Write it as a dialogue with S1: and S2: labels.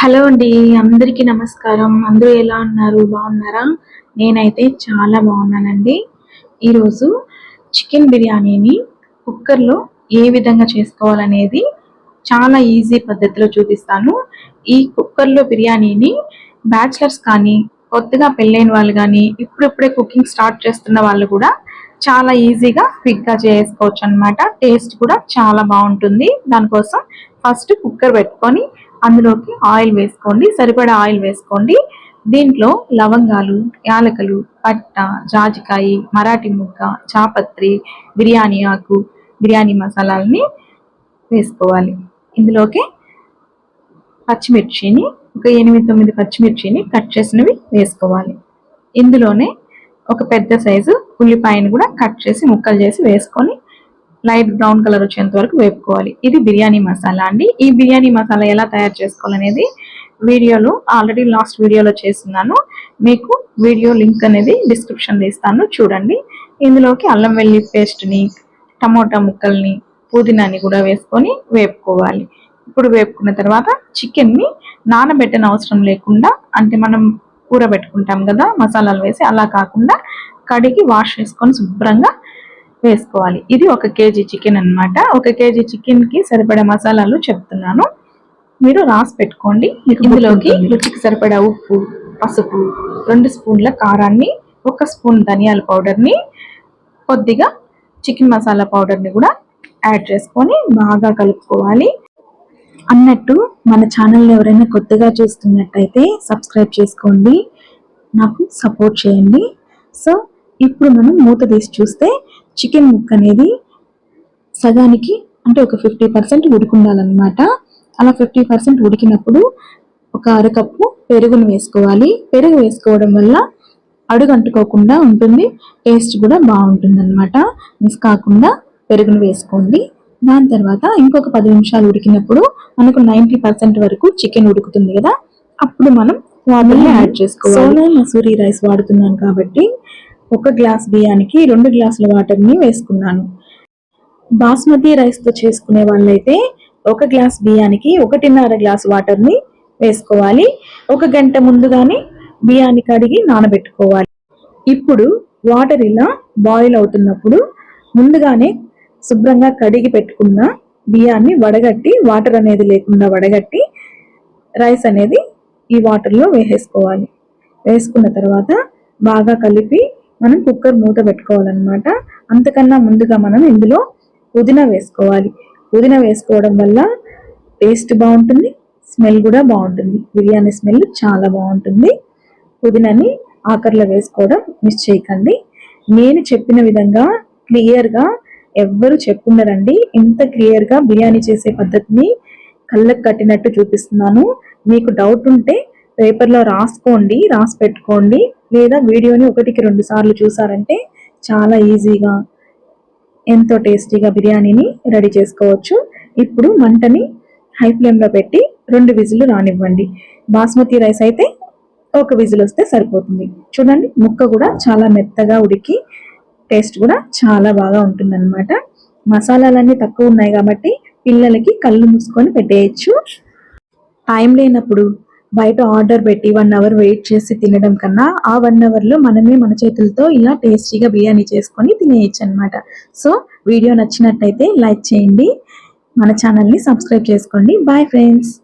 S1: Hello అండి అందరికీ నమస్కారం. అందరూ ఎలా ఉన్నారు? బాగున్నారా? నేనైతే చాలా బాగున్నానండి. ఈరోజు చికెన్ బిర్యానీని కుక్కర్లో ఏ విధంగా చేసుకోవాలనేది చాలా ఈజీ పద్ధతిలో చూపిస్తాను. ఈ కుక్కర్లో బిర్యానీని బ్యాచిలర్స్ కానీ కొత్తగా పెళ్ళైన వాళ్ళు కానీ ఇప్పుడిప్పుడే కుకింగ్ స్టార్ట్ చేస్తున్న వాళ్ళు కూడా చాలా ఈజీగా క్విక్గా చేసుకోవచ్చు అనమాట టేస్ట్ కూడా చాలా బాగుంటుంది. దానికోసం ఫస్ట్ కుక్కర్ పెట్టుకొని అందులోకి ఆయిల్ వేసుకోండి సరిపడా ఆయిల్ వేసుకోండి. దీంట్లో లవంగాలు యాలకలు పట్ట జాజికాయ మరాఠీ ముక్క చాపత్రి బిర్యానీ ఆకు బిర్యానీ మసాలాలని వేసుకోవాలి. ఇందులోకి పచ్చిమిర్చిని ఒక ఎనిమిది తొమ్మిది పచ్చిమిర్చిని కట్ చేసినవి వేసుకోవాలి. ఇందులోనే ఒక పెద్ద సైజు ఉల్లిపాయని కూడా కట్ చేసి ముక్కలు చేసి వేసుకొని లైట్ బ్రౌన్ కలర్ వచ్చేంత వరకు వేపుకోవాలి. ఇది బిర్యానీ మసాలా అండి. ఈ బిర్యానీ మసాలా ఎలా తయారు చేసుకోవాలనేది వీడియోలో ఆల్రెడీ లాస్ట్ వీడియోలో చేస్తున్నాను. మీకు వీడియో లింక్ అనేది డిస్క్రిప్షన్లో ఇస్తాను. చూడండి. ఇందులోకి అల్లం వెల్లి పేస్ట్ని టమోటా ముక్కల్ని పుదీనాని కూడా వేసుకొని వేపుకోవాలి. ఇప్పుడు వేపుకున్న తర్వాత చికెన్ని నానబెట్టని అవసరం లేకుండా అంటే మనం కూర పెట్టుకుంటాం కదా మసాలాలు వేసి అలా కాకుండా కడిగి వాష్ చేసుకొని శుభ్రంగా వేసుకోవాలి. ఇది ఒక కేజీ చికెన్ అనమాట ఒక కేజీ చికెన్కి సరిపడా మసాలాలు చెప్తున్నాను. మీరు రాసి పెట్టుకోండి. ఇందులోకి రుచికి సరిపడా ఉప్పు పసుపు రెండు స్పూన్ల కారాన్ని ఒక స్పూన్ ధనియాల పౌడర్ని కొద్దిగా చికెన్ మసాలా పౌడర్ని కూడా యాడ్ చేసుకొని బాగా కలుపుకోవాలి. అన్నట్టు మన ఛానల్ ఎవరైనా కొత్తగా చూస్తున్నట్టయితే సబ్స్క్రైబ్ చేసుకోండి. నాకు సపోర్ట్ చేయండి. సో ఇప్పుడు మనం మూత తీసి చూస్తే చికెన్ ముక్క అనేది సగానికి అంటే ఒక ఫిఫ్టీ పర్సెంట్ ఉడికుండాలన్నమాట. అలా ఫిఫ్టీ పర్సెంట్ ఉడికినప్పుడు ఒక అరకప్పు పెరుగును వేసుకోవాలి. పెరుగు వేసుకోవడం వల్ల అడుగు అంటుకోకుండా ఉంటుంది. టేస్ట్ కూడా బాగుంటుంది అనమాట మిస్ కాకుండా పెరుగును వేసుకోండి. దాని తర్వాత ఇంకొక పది నిమిషాలు ఉడికినప్పుడు మనకు నైంటీ పర్సెంట్ వరకు చికెన్ ఉడుకుతుంది కదా. అప్పుడు మనం వాటర్ని యాడ్ చేసుకోవాలి. మసూరి రైస్ వాడుతున్నాను కాబట్టి ఒక గ్లాస్ బియ్యానికి రెండు గ్లాసుల వాటర్ని వేసుకున్నాను. బాస్మతి రైస్తో చేసుకునే వాళ్ళైతే ఒక గ్లాస్ బియ్యానికి ఒకటిన్నర గ్లాస్ వాటర్ని వేసుకోవాలి. ఒక గంట ముందుగానే బియ్యాన్ని కడిగి నానబెట్టుకోవాలి. ఇప్పుడు వాటర్ ఇలా బాయిల్ అవుతున్నప్పుడు ముందుగానే శుభ్రంగా కడిగి పెట్టుకున్న బియ్యాన్ని వడగట్టి వాటర్ అనేది లేకుండా వడగట్టి రైస్ అనేది ఈ వాటర్లో వేసేసుకోవాలి. వేసుకున్న తర్వాత బాగా కలిపి మనం కుక్కర్ మూత పెట్టుకోవాలన్నమాట. అంతకన్నా ముందుగా మనం ఇందులో పుదీనా వేసుకోవాలి. పుదీనా వేసుకోవడం వల్ల టేస్ట్ బాగుంటుంది స్మెల్ కూడా బాగుంటుంది. బిర్యానీ స్మెల్ చాలా బాగుంటుంది. పుదీనాని ఆఖరిలో వేసుకోవడం మిస్ చేయకండి నేను చెప్పిన విధంగా క్లియర్గా ఎవ్వరు చెప్పున్నారండి ఇంత క్లియర్గా బిర్యానీ చేసే పద్ధతిని కళ్ళకు కట్టినట్టు చూపిస్తున్నాను. మీకు డౌట్ ఉంటే పేపర్లో రాసుకోండి రాసి పెట్టుకోండి లేదా వీడియోని ఒకటికి రెండు సార్లు చూసారంటే చాలా ఈజీగా ఎంతో టేస్టీగా బిర్యానీని రెడీ చేసుకోవచ్చు. ఇప్పుడు మంటని హై ఫ్లేమ్లో పెట్టి రెండు విజులు రానివ్వండి. బాస్మతి రైస్ అయితే ఒక విజిల్ వస్తే సరిపోతుంది. చూడండి ముక్క కూడా చాలా మెత్తగా ఉడికి టేస్ట్ కూడా చాలా బాగా ఉంటుందన్నమాట. మసాలాలన్నీ తక్కువ ఉన్నాయి కాబట్టి పిల్లలకి కళ్ళు మూసుకొని పెట్టేయచ్చు. టైం లేనప్పుడు బయట ఆర్డర్ పెట్టి వన్ అవర్ వెయిట్ చేసి తినడం కన్నా ఆ వన్ అవర్లో మనమే మన చేతులతో ఇలా టేస్టీగా బిర్యానీ చేసుకొని తినేయచ్చు అనమాట సో వీడియో నచ్చినట్టయితే లైక్ చేయండి. మన ఛానల్ని సబ్స్క్రైబ్ చేసుకోండి. Bye friends